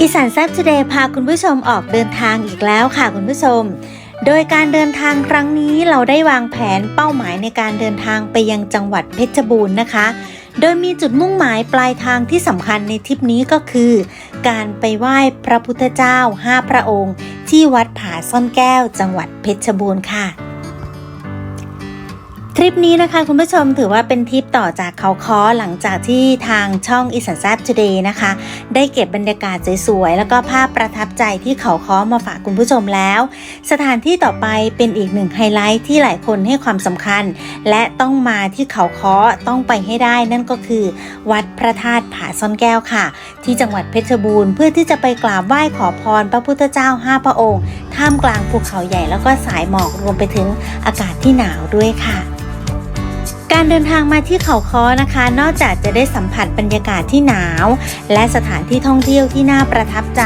อีสานแซ t ทูเดย์พาคุณผู้ชมออกเดินทางอีกแล้วค่ะคุณผู้ชม โดยการเดินทางครั้งนี้เราได้วางแผนเป้าหมายในการเดินทางไปยังจังหวัดเพชรบูรณ์นะคะ โดยมีจุดมุ่งหมายปลายทางที่สำคัญในทริปนี้ก็คือ การไปไหว้พระพุทธเจ้าห้าพระองค์ ที่วัดผาซ่อนแก้ว จังหวัดเพชรบูรณ์ค่ะทริปนี้นะคะคุณผู้ชมถือว่าเป็นทริป ต่อจากเขาค้อหลังจากที่ทางช่องอีสานแซ t ทูเดย์นะคะ ได้เก็บบรรยากาศสวยๆ แล้วก็ภาพประทับใจที่เขาค้อมาฝากคุณผู้ชมแล้ว สถานที่ต่อไปเป็นอีกหนึ่งไฮไลท์ที่หลายคนให้ความสำคัญ และต้องมาที่เขาค้อต้องไปให้ได้นั่นก็คือ วัดพระธาตุผาซ่อนแก้วค่ะ ที่จังหวัดเพชรบูรณ์เพื่อที่จะไปกราบไหว้ขอพรพระพุทธเจ้าห้าพระองค์ท่ามกลางภูเขาใหญ่แล้วก็สายหมอกรวมไปถึงอากาศที่หนาวด้วยค่ะ การเดินทางมาที่เขาค้อนะคะ นอกจากจะได้สัมผัสบรรยากาศที่หนาว และสถานที่ท่องเที่ยวที่น่าประทับใจ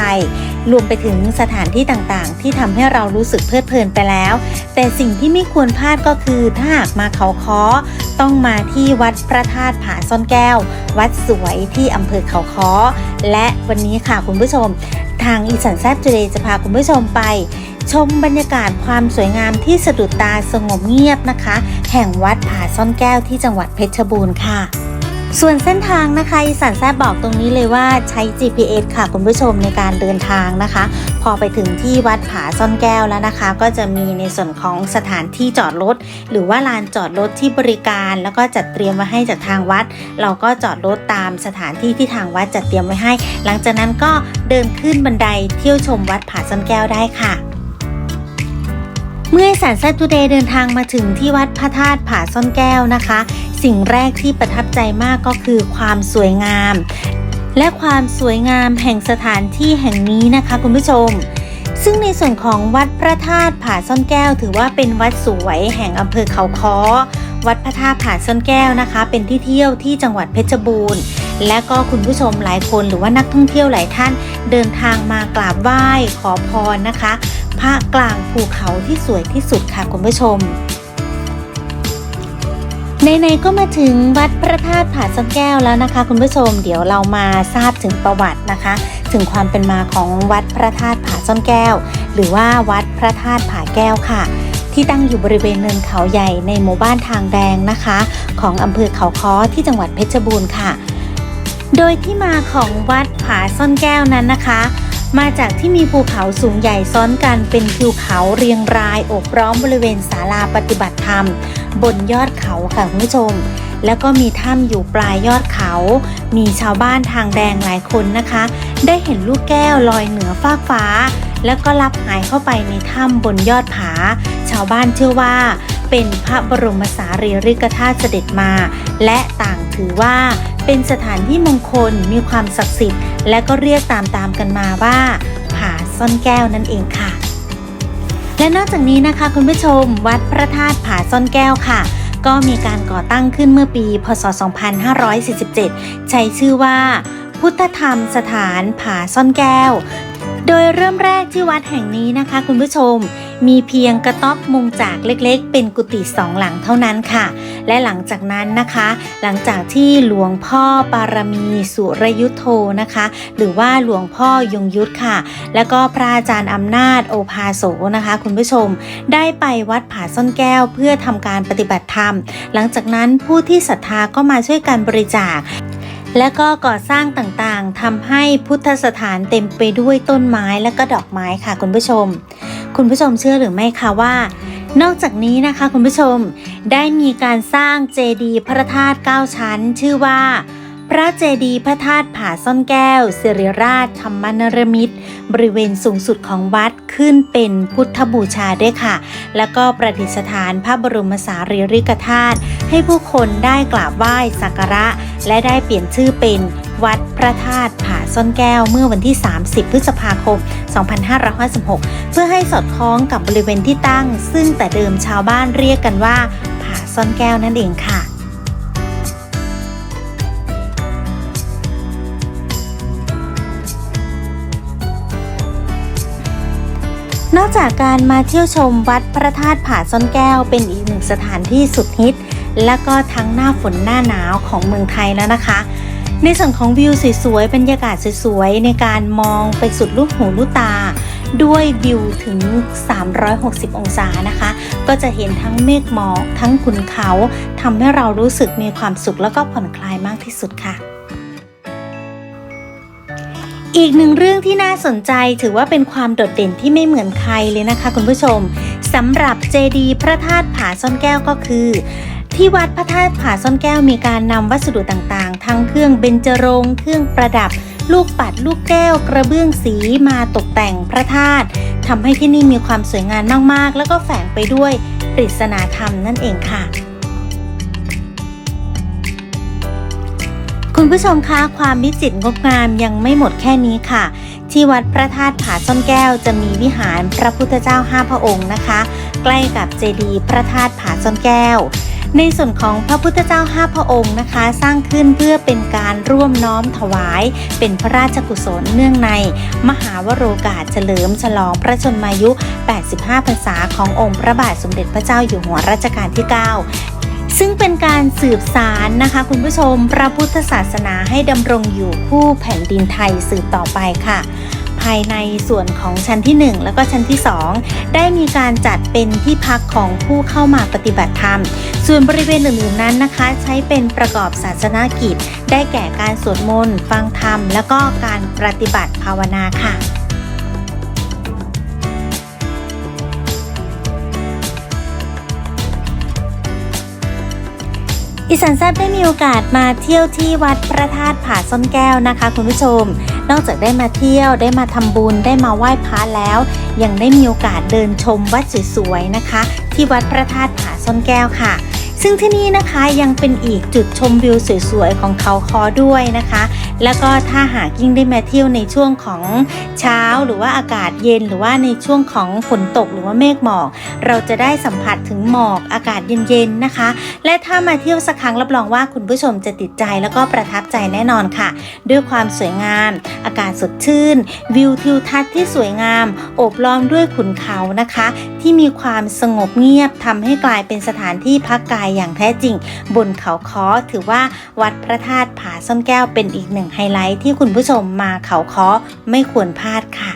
รวมไปถึงสถานที่ต่างๆ ที่ทำให้เรารู้สึกเพลิดเพลินไปแล้ว แต่สิ่งที่ไม่ควรพลาดก็คือถ้าหากมาเขาค้อต้องมาที่วัดพระธาตุผาซ่อนแก้ว วัดสวยที่อำเภอเขาค้อ และวันนี้ค่ะคุณผู้ชม ทางอีสานแซดจูเดจะพาคุณผู้ชมไป ชมบรรยากาศความสวยงามที่สะดุดตาสงบเงียบนะคะ แห่งวัดผาซ่อนแก้วที่จังหวัดเพชรบูรณ์ค่ะ ส่วนเส้นทางนะคะอีสานแซบบอกตรงนี้เลยว่าใช้ GPS ค่ะคุณผู้ชมในการเดินทางนะคะ พอไปถึงที่วัดผาซ่อนแก้วแล้วนะคะ ก็จะมีในส่วนของสถานที่จอดรถ หรือว่าลานจอดรถที่บริการ แล้วก็จัดเตรียมไว้ให้จากทางวัด เราก็จอดรถตามสถานที่ที่ทางวัดจัดเตรียมไว้ให้ หลังจากนั้นก็เดินขึ้นบันไดเที่ยวชมวัดผาซ่อนแก้วได้ค่ะเมื่อสารแซตูเดย์เดินทางมาถึงที่วัดพระธาตุผาซ่อนแก้วนะคะ สิ่งแรกที่ประทับใจมากก็คือความสวยงาม และความสวยงามแห่งสถานที่แห่งนี้นะคะคุณผู้ชม ซึ่งในส่วนของวัดพระธาตุผาซ่อนแก้ว ถือว่าเป็นวัดสวยแห่งอำเภอเขาค้อวัดพระธาตุผาซ่อนแก้วนะคะ เป็นที่เที่ยวที่จังหวัดเพชรบูรณ์และก็คุณผู้ชมหลายคนหรือว่านักท่องเที่ยวหลายท่าน เดินทางมากราบไหว้ขอพรนะคะพระกลางภูเขาที่สวยที่สุดค่ะคุณผู้ชม ใน ๆ ก็มาถึงวัดพระธาตุผาซ่อนแก้วแล้วนะคะ คุณผู้ชมเดี๋ยวเรามาทราบถึงประวัตินะคะ ถึงความเป็นมาของวัดพระธาตุผาซ่อนแก้ว หรือว่าวัดพระธาตุผาแก้วค่ะ ที่ตั้งอยู่บริเวณเนินเขาใหญ่ในหมู่บ้านทางแดงนะคะ ของอำเภอเขาค้อที่จังหวัดเพชรบูรณ์ค่ะ โดยที่มาของวัดผาซ่อนแก้วนั้นนะคะ มาจากที่มีภูเขาสูงใหญ่ซ้อนกันเป็นทิวเขาเรียงรายโอบล้อมบริเวณศาลาปฏิบัติธรรม บนยอดเขาค่ะคุณผู้ชม แล้วก็มีถ้ำอยู่ปลายยอดเขา มีชาวบ้านทางแดงหลายคนนะคะ ได้เห็นลูกแก้วลอยเหนือฟากฟ้า แล้วก็ลับหายเข้าไปในถ้ำบนยอดผา ชาวบ้านเชื่อว่า เป็นพระบรมสารีริกธาตุเสด็จมา และต่างถือว่าเป็นสถานที่มงคลมีความศักดิ์สิทธิ์ และก็เรียกตามๆกันมาว่าผาซ่อนแก้วนั่นเองค่ะ และนอกจากนี้นะคะคุณผู้ชม วัดพระธาตุผาซ่อนแก้วค่ะ ก็มีการก่อตั้งขึ้นเมื่อปี พศ 2547 ใช้ชื่อว่า พุทธธรรมสถานผาซ่อนแก้ว โดยเริ่มแรกที่วัดแห่งนี้นะคะ คุณผู้ชม มีเพียงกระต๊อบมุงจากเล็กๆ เป็นกุฏิสองหลังเท่านั้นค่ะ และหลังจากนั้นนะคะ หลังจากที่หลวงพ่อปารมีสุรยุทโธนะคะ หรือว่าหลวงพ่อยงยุทธค่ะ แล้วก็พระอาจารย์อำนาจโอภาโสนะคะ คุณผู้ชม ได้ไปวัดผาซ่อนแก้วเพื่อทำการปฏิบัติธรรม หลังจากนั้นผู้ที่ศรัทธาก็มาช่วยกันบริจาค และก็ก่อสร้างต่างๆทำให้พุทธสถานเต็มไปด้วยต้นไม้และก็ดอกไม้ค่ะคุณผู้ชม คุณผู้ชมเชื่อหรือไม่คะว่า นอกจากนี้นะคะคุณผู้ชมได้มีการสร้างเจดีย์พระธาตุ9ชั้น ชื่อว่า พระเจดีย์พระธาตุผาซ่อนแก้วสิริราชธรรมนรมิตร บริเวณสูงสุดของวัดขึ้นเป็นพุทธบูชาด้วยค่ะ แล้วก็ประดิษฐานพระบรมสารีริกธาตุให้ผู้คนได้กราบไหว้สักการะ และได้เปลี่ยนชื่อเป็นวัดพระธาตุผาซ่อนแก้วเมื่อวันที่ 30 พฤษภาคม 2556 เพื่อให้สอดคล้องกับบริเวณที่ตั้ง ซึ่งแต่เดิมชาวบ้านเรียกกันว่าผาซ่อนแก้วนั่นเองค่ะ นอกจากการมาเที่ยวชมวัดพระธาตุผาซ่อนแก้วเป็นอีกหนึ่งสถานที่สุดฮิต และก็ทั้งหน้าฝนหน้าหนาวของเมืองไทยแล้วนะคะ ในส่วนของวิวสวยๆบรรยากาศสวยๆในการมองไปสุดลูกหูลูกตา ด้วยวิวถึง 360 องศานะคะ ก็จะเห็นทั้งเมฆหมอกทั้งขุนเขาทำให้เรารู้สึกมีความสุขแล้วก็ผ่อนคลายมากที่สุดค่ะ อีกหนึ่งเรื่องที่น่าสนใจถือว่าเป็นความโดดเด่นที่ไม่เหมือนใครเลยนะคะคุณผู้ชมสำหรับเจดีพระธาตุผาซ่อนแก้วก็คือ ที่วัดพระธาตุผาซ่อนแก้วมีการนำวัสดุต่างๆ ทั้งเครื่องเบญจรงค์เครื่องประดับ ลูกปัดลูกแก้ว กระเบื้องสีมาตกแต่งพระธาตุทำให้ที่นี่มีความสวยงามมากๆ แล้วก็แฝงไปด้วยปริศนาธรรมนั่นเองค่ะ ผู้ชมคะความวิจิตรงดงามยังไม่หมดแค่นี้ค่ะ ที่วัดพระธาตุผาซ่อนแก้วจะมีวิหารพระพุทธเจ้าห้าพระองค์นะคะ ใกล้กับเจดีย์พระธาตุผาซ่อนแก้ว ในส่วนของพระพุทธเจ้าห้าพระองค์นะคะ สร้างขึ้นเพื่อเป็นการร่วมน้อมถวาย เป็นพระราชกุศลเนื่องใน มหาวโรกาสเฉลิมฉลองพระชนมายุ 85 พรรษาขององค์พระบาทสมเด็จพระเจ้าอยู่หัวรัชกาลที่ 9 ซึ่งเป็นการสืบสารนะคะคุณผู้ชม พระพุทธศาสนาให้ดำรงอยู่คู่แผ่นดินไทยสืบต่อไปค่ะ ภายในส่วนของชั้นที่ 1 แล้วก็ชั้นที่ 2 ได้มีการจัดเป็นที่พักของผู้เข้ามาปฏิบัติธรรม ส่วนบริเวณอื่นๆนั้นนะคะ ใช้เป็นประกอบศาสนากิจ ได้แก่การสวดมนต์ ฟังธรรม แล้วก็การปฏิบัติภาวนาค่ะ อีสานแซบได้มีโอกาสมาเที่ยวที่วัดพระธาตุผาซ่อนแก้วนะคะ คุณผู้ชม นอกจากได้มาเที่ยวได้มาทำบุญได้มาไหว้พระแล้ว ยังได้มีโอกาสเดินชมวัดสวยๆนะคะ ที่วัดพระธาตุผาซ่อนแก้วค่ะ ซึ่งที่นี่นะคะยังเป็นอีกจุดชมวิวสวยๆของเขาคอด้วยนะคะ แล้วก็ถ้าหากยิ่งได้มาเที่ยวในช่วงของเช้าหรือว่าอากาศเย็นหรือว่าในช่วงของฝนตกหรือว่าเมฆหมอก เราจะได้สัมผัสถึงหมอกอากาศเย็นๆนะคะ และถ้ามาเที่ยวสักครั้งรับรองว่าคุณผู้ชมจะติดใจแล้วก็ประทับใจแน่นอนค่ะ ด้วยความสวยงาม อากาศสดชื่น วิวทิวทัศน์ที่สวยงาม โอบล้อมด้วยขุนเขานะคะ ที่มีความสงบเงียบทำให้กลายเป็นสถานที่พักกายอย่างแท้จริง บนเขาค้อถือว่าวัดพระธาตุผาซ่อนแก้วเป็นอีกหนึ่งไฮไลท์ที่คุณผู้ชมมาเขาค้อไม่ควรพลาดค่ะ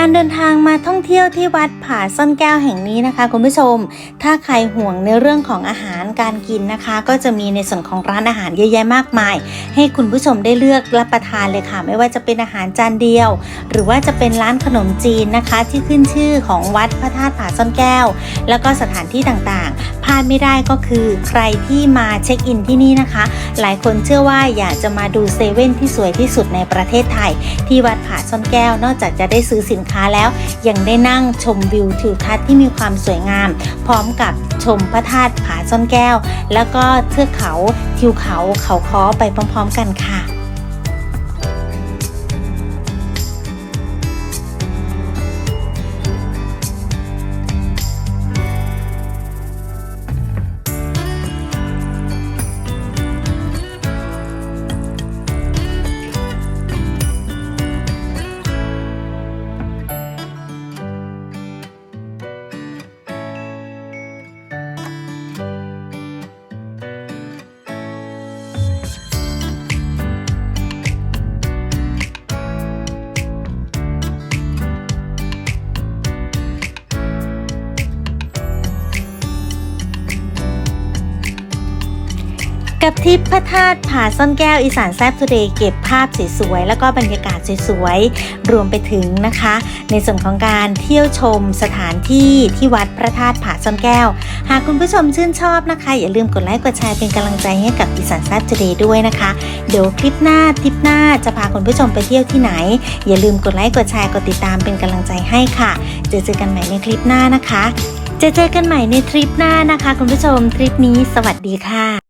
การเดินทางมาท่องเที่ยวที่วัดผาซ่อนแก้วแห่งนี้นะคะคุณผู้ชม ถ้าใครห่วงในเรื่องของอาหารการกินนะคะ ก็จะมีในส่วนของร้านอาหารเยอะแยะมากมาย ให้คุณผู้ชมได้เลือกรับประทานเลยค่ะ ไม่ว่าจะเป็นอาหารจานเดียว หรือว่าจะเป็นร้านขนมจีนนะคะ ที่ขึ้นชื่อของวัดพระธาตุผาซ่อนแก้ว แล้วก็สถานที่ต่างๆพลาดไม่ได้ก็คือใครที่มาเช็คอินที่นี่นะคะ หลายคนเชื่อว่าอยากจะมาดูเซเว่นที่สวยที่สุดในประเทศไทย ที่วัดผาซ่อนแก้วนอกจากจะได้ซื้อสินค้าแล้ว ยังได้นั่งชมวิวทิวทัศน์ที่มีความสวยงาม พร้อมกับชมพระธาตุผาซ่อนแก้ว แล้วก็เทือกเขาทิวเขาเขาค้อไปพร้อม ๆ กันค่ะ กับทริปพระธาตุผาซ่อนแก้วอีสานแซบทูเดย์เก็บภาพสวยๆแล้วก็บรรยากาศสวยๆรวมไปถึงนะคะ ในส่วนของการเที่ยวชมสถานที่ที่วัดพระธาตุผาซ่อนแก้ว หากคุณผู้ชมชื่นชอบนะคะ อย่าลืมกดไลค์กดแชร์เป็นกำลังใจให้กับอีสานแซบทูเดย์ด้วยนะคะ เดี๋ยวคลิปหน้าทริปหน้าจะพาคุณผู้ชมไปเที่ยวที่ไหน อย่าลืมกดไลค์กดแชร์กดติดตามเป็นกำลังใจให้ค่ะเจอเจอกันใหม่ในคลิปหน้านะคะจะเจอกันใหม่ในทริปหน้านะคะ คุณผู้ชมทริปนี้สวัสดีค่ะ